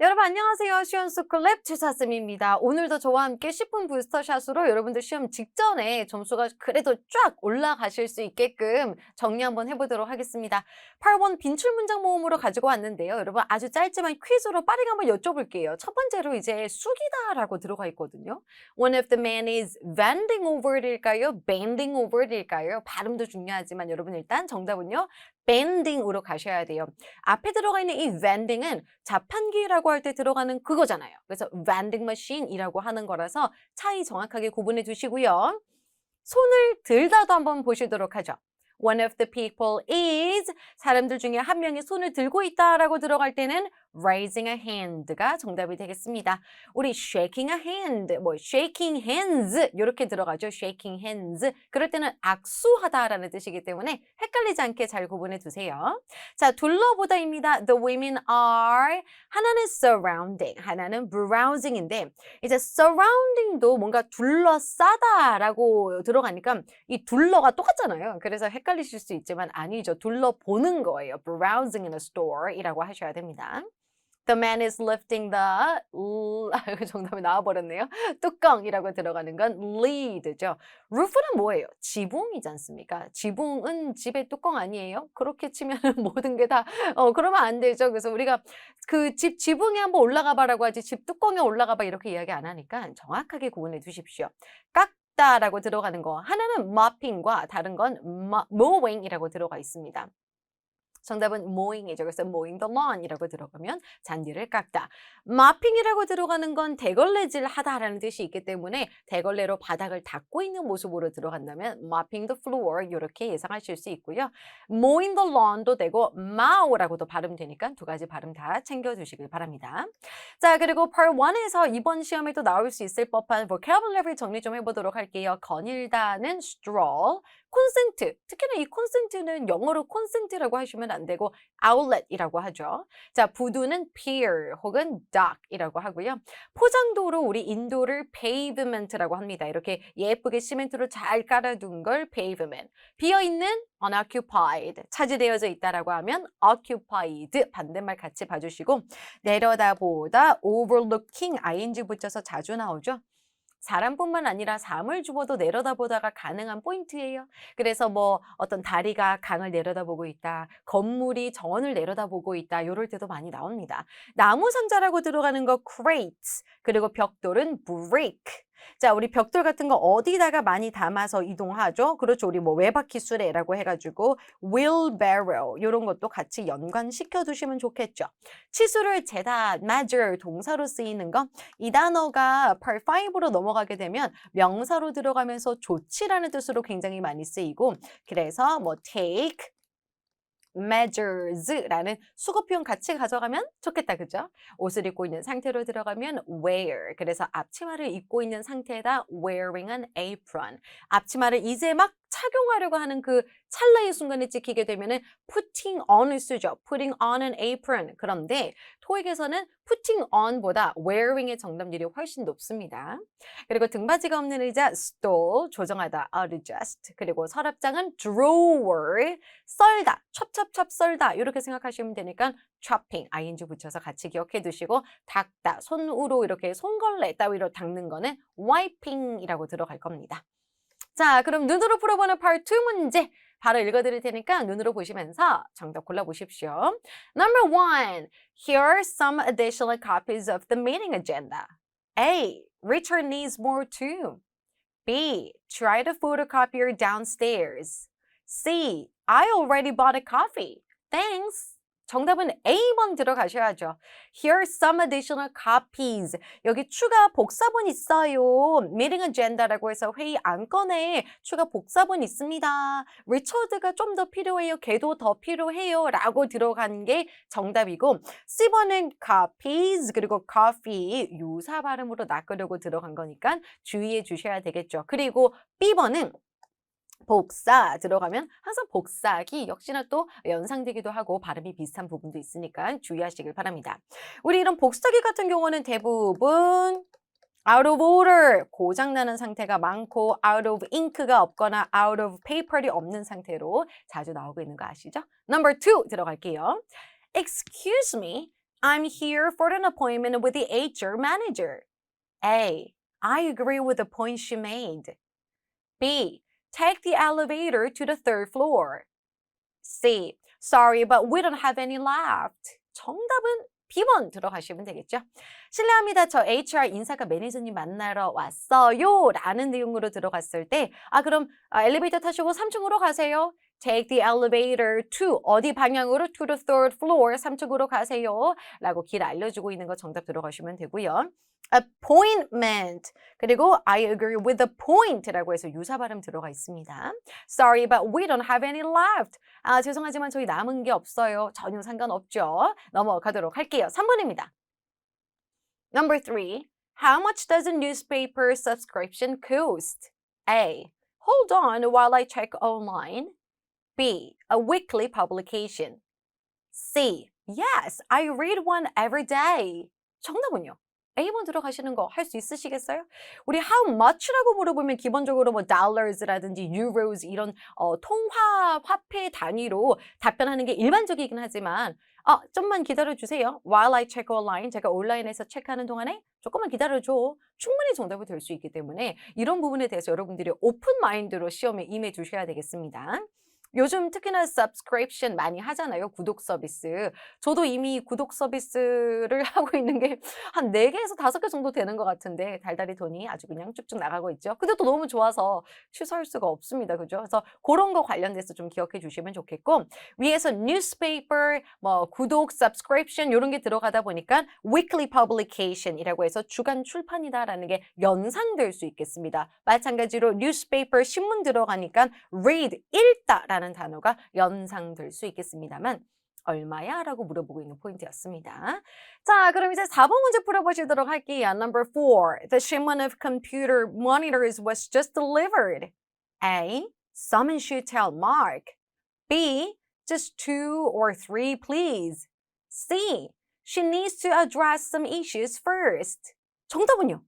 여러분 안녕하세요. 시연수 클랩 최사쌤입니다. 오늘도 저와 함께 10분 부스터샷으로 여러분들 시험 직전에 점수가 그래도 쫙 올라가실 수 있게끔 정리 한번 해보도록 하겠습니다. 8번 빈출 문장 모음으로 가지고 왔는데요. 여러분 아주 짧지만 퀴즈로 빠르게 한번 여쭤볼게요. 첫 번째로 이제 숙이다라고 들어가 있거든요. One of the man is bending over일까요? bending over일까요? 발음도 중요하지만 여러분 일단 정답은요. Bending으로 가셔야 돼요. 앞에 들어가 있는 이 vending은 자판기라고 할 때 들어가는 그거잖아요. 그래서 vending machine이라고 하는 거라서 차이 정확하게 구분해 두시고요. 손을 들다도 한번 보시도록 하죠. One of the people is 사람들 중에 한 명이 손을 들고 있다라고 들어갈 때는 raising a hand가 정답이 되겠습니다. 우리 shaking a hand, 뭐 shaking hands 이렇게 들어가죠. shaking hands. 그럴 때는 악수하다라는 뜻이기 때문에 헷갈리지 않게 잘 구분해 두세요. 자, 둘러보다입니다. The women are 하나는 surrounding, 하나는 browsing인데 이제 surrounding도 뭔가 둘러싸다라고 들어가니까 이 둘러가 똑같잖아요. 그래서 헷갈리실 수 있지만 아니죠. 둘러보는 거예요. browsing in a store이라고 하셔야 됩니다. The man is lifting the 아, 이거 정답이 나와버렸네요. 뚜껑이라고 들어가는 건 lid죠. roof는 뭐예요? 지붕이지 않습니까? 지붕은 집의 뚜껑 아니에요? 그렇게 치면 모든 게 다 어, 그러면 안 되죠. 그래서 우리가 그 집 지붕에 한번 올라가 봐라고 하지 집 뚜껑에 올라가 봐 이렇게 이야기 안 하니까 정확하게 구분해 두십시오. 깎다라고 들어가는 거 하나는 mopping과 다른 건 mo- mowing이라고 들어가 있습니다. 정답은 mowing이죠. 그래서 mowing the lawn이라고 들어가면 잔디를 깎다. mopping이라고 들어가는 건 대걸레질 하다라는 뜻이 있기 때문에 대걸레로 바닥을 닦고 있는 모습으로 들어간다면 mopping the floor 이렇게 예상하실 수 있고요. mowing the lawn도 되고 mow라고도 발음되니까 두 가지 발음 다 챙겨주시길 바랍니다. 자 그리고 part 1에서 이번 시험에 또 나올 수 있을 법한 vocabulary 정리 좀 해보도록 할게요. 거닐다는 stroll, 콘센트, 특히나 이 콘센트는 영어로 콘센트라고 하시면 안 되고 outlet이라고 하죠. 자, 부두는 pier 혹은 dock이라고 하고요. 포장도로 우리 인도를 pavement라고 합니다. 이렇게 예쁘게 시멘트로 잘 깔아둔 걸 pavement. 비어있는 unoccupied, 차지되어져 있다라고 하면 occupied 반대말 같이 봐주시고 내려다보다 overlooking ing 붙여서 자주 나오죠. 사람뿐만 아니라 삶을 주어도 내려다보다가 가능한 포인트예요. 그래서 뭐 어떤 다리가 강을 내려다보고 있다. 건물이 정원을 내려다보고 있다. 이럴 때도 많이 나옵니다. 나무 상자라고 들어가는 거 crates. 그리고 벽돌은 brick. 자, 우리 벽돌 같은 거 어디다가 많이 담아서 이동하죠? 그렇죠. 우리 뭐 외바퀴 수레라고 해가지고 wheelbarrow 이런 것도 같이 연관시켜 두시면 좋겠죠. 치수를 재다, measure 동사로 쓰이는 거. 이 단어가 part 5로 넘어가게 되면 명사로 들어가면서 조치라는 뜻으로 굉장히 많이 쓰이고 그래서 뭐 take measures라는 수거 표현 같이 가져가면 좋겠다. 그죠? 옷을 입고 있는 상태로 들어가면 wear. 그래서 앞치마를 입고 있는 상태에다 wearing an apron. 앞치마를 이제 막 착용하려고 하는 그 찰나의 순간에 찍히게 되면은 putting on을 쓰죠. putting on an apron. 그런데 토익에서는 putting on보다 wearing의 정답률이 훨씬 높습니다. 그리고 등받이가 없는 의자 stole 조정하다 adjust. 그리고 서랍장은 drawer 썰다 첩첩첩 썰다 이렇게 생각하시면 되니까 chopping ing 붙여서 같이 기억해 두시고 닦다 손으로 이렇게 손걸레 따위로 닦는 거는 wiping이라고 들어갈 겁니다. 자, 그럼 눈으로 풀어보는 part 2 문제 바로 읽어드릴 테니까 눈으로 보시면서 정답 골라보십시오. Number one, here are some additional copies of the meeting agenda. A. Richard needs more too. B. Try the photocopier downstairs. C. I already bought a coffee. Thanks. 정답은 A번 들어가셔야죠. Here are some additional copies. 여기 추가 복사본 있어요. meeting agenda라고 해서 회의 안건에 추가 복사본 있습니다. 리처드가 좀 더 필요해요. 걔도 더 필요해요. 라고 들어간 게 정답이고 C번은 copies 그리고 coffee 유사 발음으로 낚으려고 들어간 거니까 주의해 주셔야 되겠죠. 그리고 B번은 복사 들어가면 항상 복사기 역시나 또 연상되기도 하고 발음이 비슷한 부분도 있으니까 주의하시길 바랍니다. 우리 이런 복사기 같은 경우는 대부분 out of order 고장나는 상태가 많고 out of ink가 없거나 out of paper이 없는 상태로 자주 나오고 있는 거 아시죠? Number two 들어갈게요. Excuse me, I'm here for an appointment with the HR manager. A. I agree with the point she made. B. Take the elevator to the third floor. C. Sorry, but we don't have any left. 정답은 B번 들어가시면 되겠죠. 실례합니다. 저 HR 인사가 매니저님 만나러 왔어요. 라는 내용으로 들어갔을 때, 아, 그럼 아, 엘리베이터 타시고 3층으로 가세요. Take the elevator to 어디 방향으로 to the third floor 3층으로 가세요. 라고 길 알려주고 있는 거 정답 들어가시면 되고요. appointment 그리고 I agree with the point라고 해서 유사 발음 들어가 있습니다. Sorry, but we don't have any left. 아, 죄송하지만 저희 남은 게 없어요. 전혀 상관없죠. 넘어가도록 할게요. 3번입니다. Number three. How much does a newspaper subscription cost? A. Hold on while I check online. B. A weekly publication. C. Yes, I read one every day. 정답은요? A번 들어가시는 거 할 수 있으시겠어요? 우리 how much라고 물어보면 기본적으로 뭐 dollars라든지 euros 이런 어, 통화 화폐 단위로 답변하는 게 일반적이긴 하지만 아, 좀만 기다려 주세요. While I check online, 제가 온라인에서 체크하는 동안에 조금만 기다려 줘. 충분히 정답이 될 수 있기 때문에 이런 부분에 대해서 여러분들이 오픈 마인드로 시험에 임해 주셔야 되겠습니다. 요즘 특히나 subscription 많이 하잖아요. 구독 서비스. 저도 이미 구독 서비스를 하고 있는 게한 4개에서 5개 정도 되는 것 같은데 달달이 돈이 아주 그냥 쭉쭉 나가고 있죠. 근데 또 너무 좋아서 취소할 수가 없습니다. 그죠? 그래서 그런 거 관련돼서 좀 기억해 주시면 좋겠고 위에서 newspaper, 뭐 구독, subscription 이런 게 들어가다 보니까 weekly publication이라고 해서 주간 출판이다라는 게 연상될 수 있겠습니다. 마찬가지로 newspaper 신문 들어가니까 read 읽다라는 단어가 연상될 수 있겠습니다만 얼마야? 라고 물어보고 있는 포인트였습니다. 자, 그럼 이제 4번 문제 풀어보시도록 할게요. Number 4. The shipment of computer monitors was just delivered. A. Someone should tell Mark. B. Just two or three, please. C. She needs to address some issues first. 정답은요?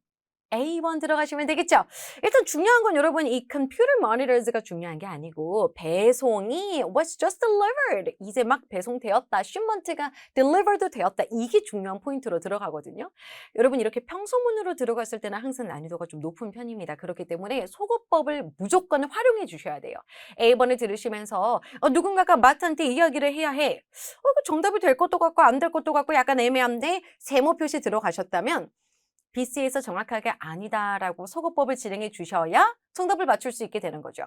A번 들어가시면 되겠죠? 일단 중요한 건 여러분 이 computer monitors가 중요한 게 아니고 배송이 was just delivered 이제 막 배송되었다 shipment가 delivered 되었다 이게 중요한 포인트로 들어가거든요. 여러분 이렇게 평소문으로 들어갔을 때는 항상 난이도가 좀 높은 편입니다. 그렇기 때문에 속어법을 무조건 활용해 주셔야 돼요. A번을 들으시면서 어, 누군가가 마트한테 이야기를 해야 해. 어, 그 정답이 될 것도 같고 안 될 것도 같고 약간 애매한데 세모 표시 들어가셨다면 BC에서 정확하게 아니다라고 소거법을 진행해 주셔야 정답을 맞출 수 있게 되는 거죠.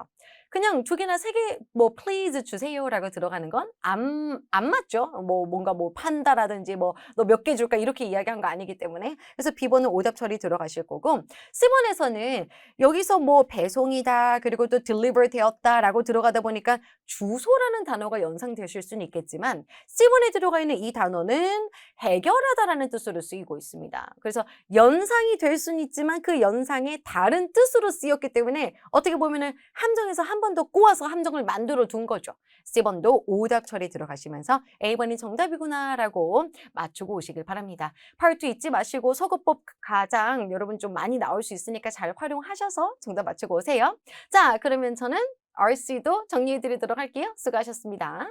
그냥 두 개나 세 개 뭐 please 주세요라고 들어가는 건 안 안 맞죠. 뭐 뭔가 뭐 판다라든지 뭐 너 몇 개 줄까 이렇게 이야기한 거 아니기 때문에 그래서 B번은 오답 처리 들어가실 거고 C번에서는 여기서 뭐 배송이다 그리고 또 deliver 되었다라고 들어가다 보니까 주소라는 단어가 연상되실 수는 있겠지만 C번에 들어가 있는 이 단어는 해결하다라는 뜻으로 쓰이고 있습니다. 그래서 연상이 될 수는 있지만 그 연상의 다른 뜻으로 쓰였기 때문에 어떻게 보면은 함정에서 한 번 더 꼬아서 함정을 만들어 둔 거죠. C번도 오답 처리 들어가시면서 A번이 정답이구나라고 맞추고 오시길 바랍니다. 파트 잊지 마시고 서구법 가장 여러분 좀 많이 나올 수 있으니까 잘 활용하셔서 정답 맞추고 오세요. 자, 그러면 저는 RC도 정리해 드리도록 할게요. 수고하셨습니다.